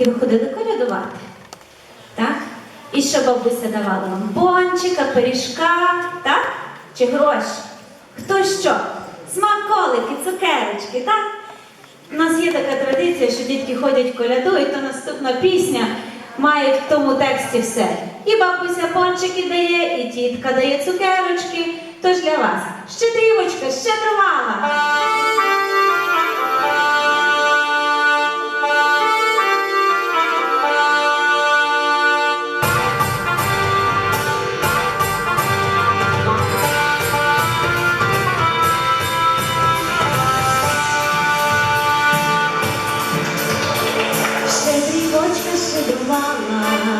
дітки, ви ходили колядувати? Так? І що бабуся давала вам? Пончика, пиріжка, так? Чи гроші? Хто що? Смаколики, цукерочки, так? У нас є така традиція, що дітки ходять колядують, то наступна пісня має в тому тексті все. І бабуся пончики дає, і тітка дає цукерочки. Тож для вас щедрівочка, щедрувала. Щедрувала, до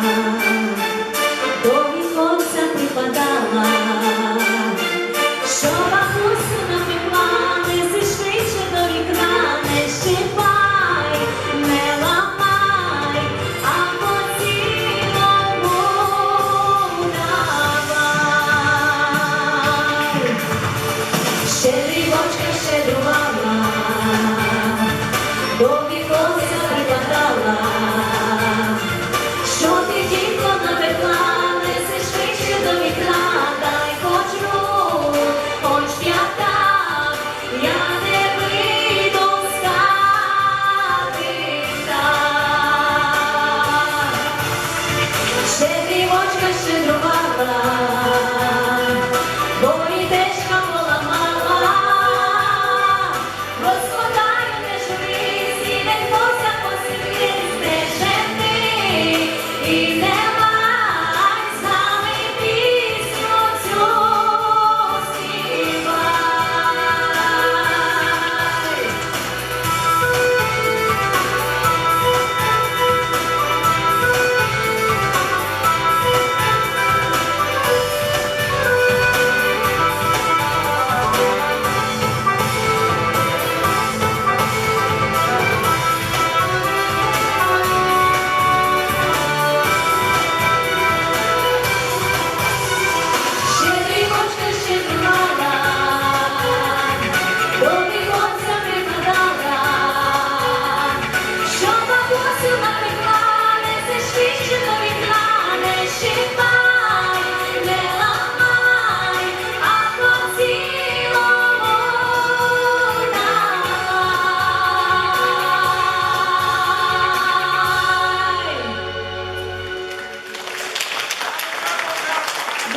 Щедрівочка щедрувала,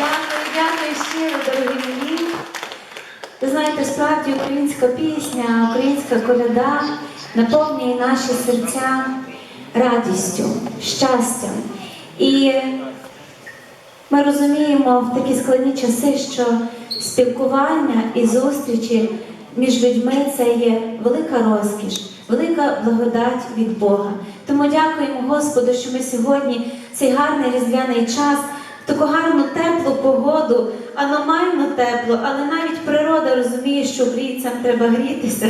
Дякую, дякую щиро, дорогі мої. Ви знаєте, справді українська пісня, українська коляда наповнює наші серця радістю, щастям. І ми розуміємо в такі складні часи, що спілкування і зустрічі між людьми це є велика розкіш, велика благодать від Бога. Тому дякуємо Господу, що ми сьогодні цей гарний різдвяний час, таку гарну теплу погоду, аномально тепло, але навіть природа розуміє, що українцям треба грітися.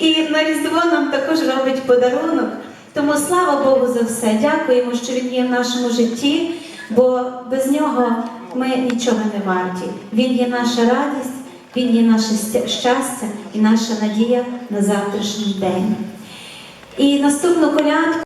І на Різдво нам також робить подарунок. Тому слава Богу за все. Дякуємо, що Він є в нашому житті, бо без нього ми нічого не варті. Він є наша радість, він є наше щастя і наша надія на завтрашній день. І наступну колядку.